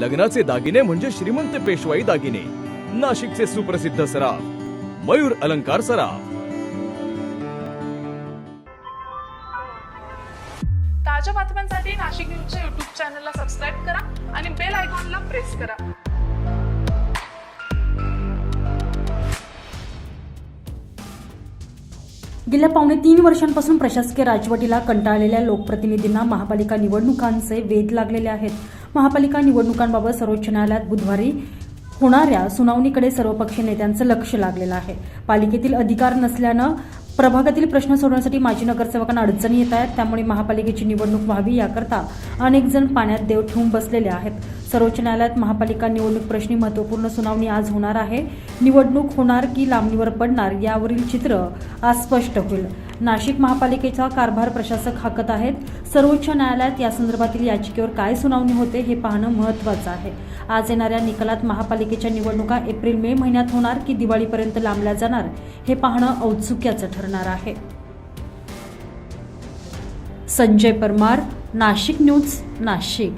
लग्नाचे दागिने म्हणजे श्रीमंत पेशवाई दागिने. नाशिकचे सुप्रसिद्ध सराफ. मयूर अलंकार सराफ. ताज्या बातम्यांसाठी नाशिक न्यूजच्या युट्यूब चॅनलला सबस्क्राईब करा आणि बेल आयकॉनला प्रेस करा. गेल्या पावणे तीन वर्षांपासून प्रशासकीय राजवटीला कंटाळलेल्या लोकप्रतिनिधींना महापालिका निवडणुकांचे वेध लागलेले आहेत. महापालिका निवडणुकांबाबत सर्वोच्च न्यायालयात बुधवारी होणाऱ्या सुनावणीकडे सर्वपक्षीय नेत्यांचं लक्ष लागलेलं आहे. पालिकेतील अधिकार नसल्यानं प्रभागातील प्रश्न सोडवण्यासाठी माजी नगरसेवकांना अडचणी येत आहेत. त्यामुळे महापालिकेची निवडणूक व्हावी याकरता अनेक जण पाण्यात देव ठेवून बसलेले आहेत. सर्वोच्च न्यायालयात महापालिका निवडणूक प्रश्नी महत्त्वपूर्ण सुनावणी आज होणार आहे. निवडणूक होणार की लांबणीवर पडणार यावरील चित्र आज स्पष्ट होईल. नाशिक महापालिकेचा कारभार प्रशासक हाकत आहेत. सर्वोच्च न्यायालयात या संदर्भातील याचिकेवर काय सुनावणी होते हे पाहणं महत्त्वाचं आहे. आज येणाऱ्या निकालात महापालिकेच्या निवडणुका एप्रिल मे महिन्यात होणार की दिवाळीपर्यंत लांबल्या जाणार हे पाहणं औत्सुक्याचं ठरणार आहे. संजय परमार नाशिक न्यूज नाशिक.